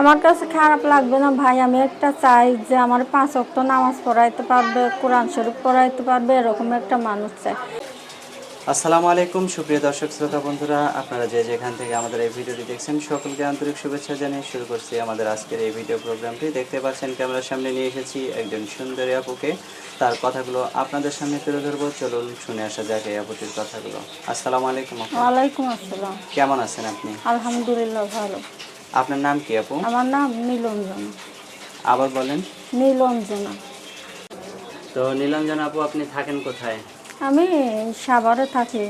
আমার কাছে খারাপ লাগবে না ভাই। আমি একটা চাই যে আমার পাঁচ অক্ট নামাজ পড়াইতে পারবে কোরআন শরীফ পড়াইতে পারবে এরকম একটা মানুষ চাই। আসসালামু আলাইকুম সুপ্রিয় দর্শক শ্রোতা বন্ধুরা আপনারা যে যেখান থেকে আমাদের এই ভিডিওটি দেখছেন সকলকে আন্তরিক শুভেচ্ছা জানিয়ে শুরু করছি আমাদের আজকের এই ভিডিও প্রোগ্রামটি। দেখতে পাচ্ছেন ক্যামেরার সামনে নিয়ে এসেছি একজন সুন্দরী আপুকে। তার কথাগুলো আপনাদের সামনে তুলে ধরবো। চলুন শুনে আসা যাক এই আপুটির কথাগুলো। আসসালামু আলাইকুম ওয়ালাইকুম আসসালাম। কেমন আছেন আপনি? আলহামদুলিল্লাহ ভালো। আপনার নাম কি আপু? আমার নাম নীলঞ্জনা। আবার বলেন। নীলঞ্জনা। তো নীলাঞ্জন আপু আপনি থাকেন কোথায়? আমি সাভারে থাকি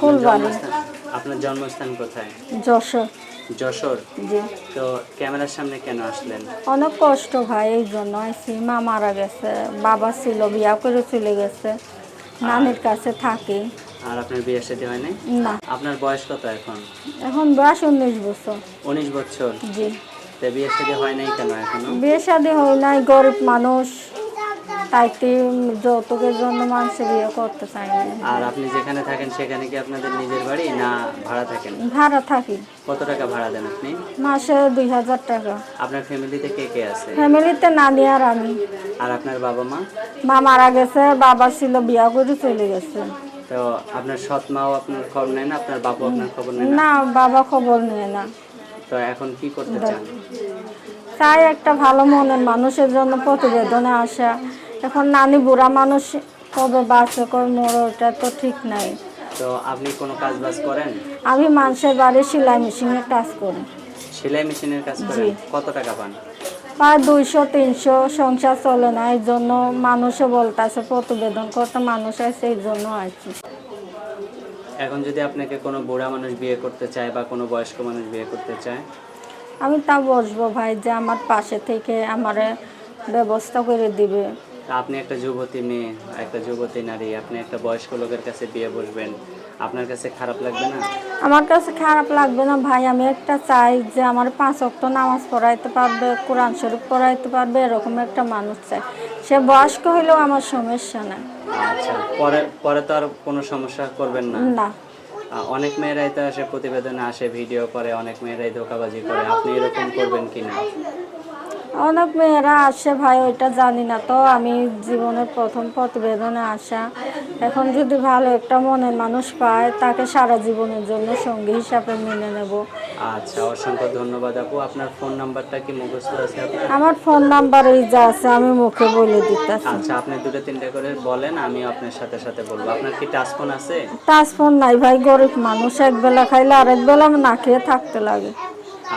ফুলবাড়ি। জন্মস্থান আপনার জন্মস্থান কোথায়? যশোর। যশোর? জি। তো ক্যামেরার সামনে কেন আসলেন? অনেক কষ্ট ভাই এই জন্য আইসি। মা মারা গেছে বাবা ছিল বিয়া করে চলে গেছে। নানির কাছে থাকি। আর আপনার বিয়ে সাথে হয় নাই? না। আপনার বয়স কত এখন? এখন বয়স উনিশ বছর। উনিশ বছর? জি। তো বিয়ে সাথে হয় নাই কেন এখনও? বিয়ে শাদী হয় নাই গরিব মানুষ। তাইতে যৌতুকের জন্য মানুষ বিয়ে করতে চায় না। আর আপনি যেখানে থাকেন সেখানে কি আপনাদের নিজের বাড়ি না ভাড়া থাকেন? ভাড়া থাকি। কত টাকা ভাড়া দেন আপনি? মাসে দুই হাজার টাকা। আপনার ফ্যামিলিতে কে কে আছে? ফ্যামিলিতে নানি আর আমি। আর আপনার বাবা মা? মা মারা গেছে বাবা ছিল বিয়া করে চলে গেছে। তো আপনার সৎ মাও আপনার খবর নেয় না? আপনার বাবু আপনার খবর নেয় না? না বাবা খবর নেয় না। তো এখন কি করতে চান? তাই একটা ভালো মনের মানুষের জন্য প্রতিবেদনে আসা। এখন নানি বুড়া মানুষ কবে বাঁচে কবে মরে ওটা তো ঠিক নাই। তো আপনি কোনো কাজ বাজ করেন? আমি মানুষের বাড়ি সেলাই মেশিনের কাজ করি। সেলাই মেশিনের কাজ করেন। কত টাকা পান? প্রায় দুইশো তিনশো সংসার চলে না এই জন্য মানুষে বলতেছে প্রতিবেদন করতে মানুষ আছে এই জন্য আছি এখন যদি আপনাকে কোনো বুড়া মানুষ বিয়ে করতে চায় বা কোনো বয়স্ক মানুষ বিয়ে করতে চায়? আমি তা বসবো ভাই যে আমার পাশে থেকে আমারে ব্যবস্থা করে দিবে। আপনি একটা যুবতী মেয়ে একটা যুবতী নারী আপনি একটা বয়স্ক লোকের কাছে বিয়ে বসবেন। আপনার কাছে খারাপ লাগবে না? আমার কাছে খারাপ লাগবে না ভাই। আমি একটা চাই যে আমার পাঁচ অক্ট নামাজ পড়াইতে পারবে কোরআন শরীফ পড়াইতে পারবে এরকম একটা মানুষ চাই। সে বয়স্ক হইলেও আমার সমস্যা নাই। আচ্ছা পরে পরে তো আর কোনো সমস্যা করবেন না। না। অনেক মেয়েরাই তো আসে প্রতিবেদনে আসে ভিডিও করে অনেক মেয়েরাই ধোকাবাজি করে। আপনি এরকম করবেন কি না অনেক মেয়েরা আসে ভাই ওইটা জানি না তো। আমি জীবনের প্রথম প্রতিবেদনে আসা। এখন যদি ভালো একটা মনের মানুষ পায় তাকে সারা জীবনের জন্য সঙ্গী হিসাবে মেনে নেব। আচ্ছা অসংখ্য ধন্যবাদ আপু। আপনার ফোন নাম্বারটা কি মুখস্থ আছে আমার ফোন নাম্বার এই যা আছে আমি মুখে বলে দিতেছি। আচ্ছা আপনি দুটো তিনটে করে বলেন আমি আপনার সাথে সাথে বলব। আপনার কি টাচ ফোন আছে? টাচ ফোন নাই ভাই গরিব মানুষ। এক বেলা খাইলে আরেক বেলা না খেয়ে থাকতে লাগে।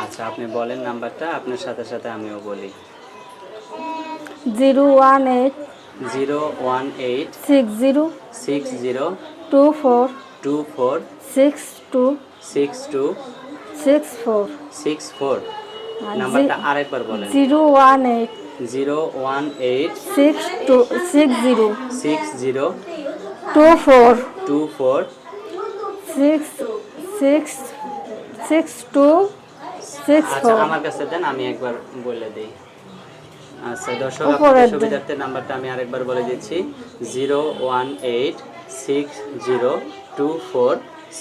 আচ্ছা আপনি বলেন নাম্বারটা আপনার সাথে সাথে আমিও বলি। Zero one eight zero one eight six zero six zero two four two four six two six two six four. Six four. নাম্বারটা আরেকবার বলেন। Zero one eight zero one eight six two six zero six zero two four two four six six six two আচ্ছা আমার কাছে দেন আমি একবার বলে দিই। আচ্ছা দর্শক আপনাদের। সুবিধার্থে নাম্বারটা আমি আরেকবার বলে দিচ্ছি। Zero one eight six zero two four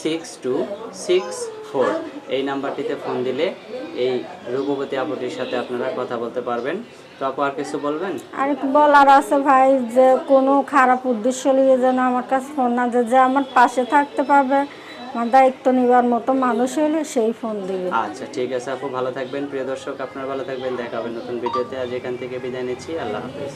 six two six four. এই নাম্বারটিতে ফোন দিলে এই রূপবতী আপুটির সাথে আপনারা কথা বলতে পারবেন। তো আপু আর কিছু বলবেন? আর বলার আছে ভাই যে কোনো খারাপ উদ্দেশ্য নিয়ে যেন আমার কাছে ফোন না যে আমার পাশে থাকতে পারবে। দায়িত্ব নেবার মতো মানুষ হলে সেই ফোন দিবে। আচ্ছা ঠিক আছে আপু, ভালো থাকবেন। প্রিয় দর্শক, আপনার ভালো থাকবেন। দেখা হবে নতুন ভিডিওতে। আজ এখান থেকে বিদায় নিচ্ছি। আল্লাহ হাফিজ।